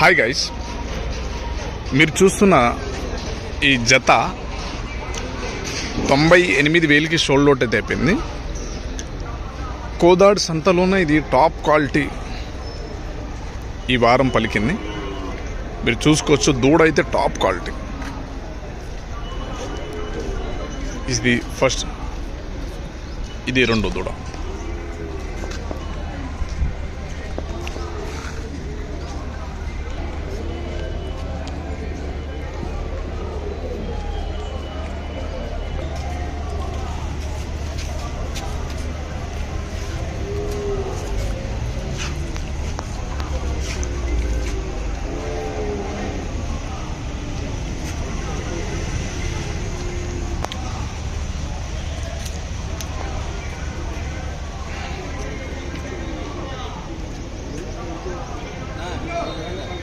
Hi guys మీరు చూస్తున్న ఈ జత తొంభై ఎనిమిది వేలకి షోల్డ్ అవుట్ అయితే అయిపోయింది. కోదాడ్ సంతలోనే ఇది టాప్ క్వాలిటీ ఈ వారం పలికింది. మీరు చూసుకోవచ్చు దూడ అయితే టాప్ క్వాలిటీ ఇది ఫస్ట్ ఇది రెండో దూడ. Let's go.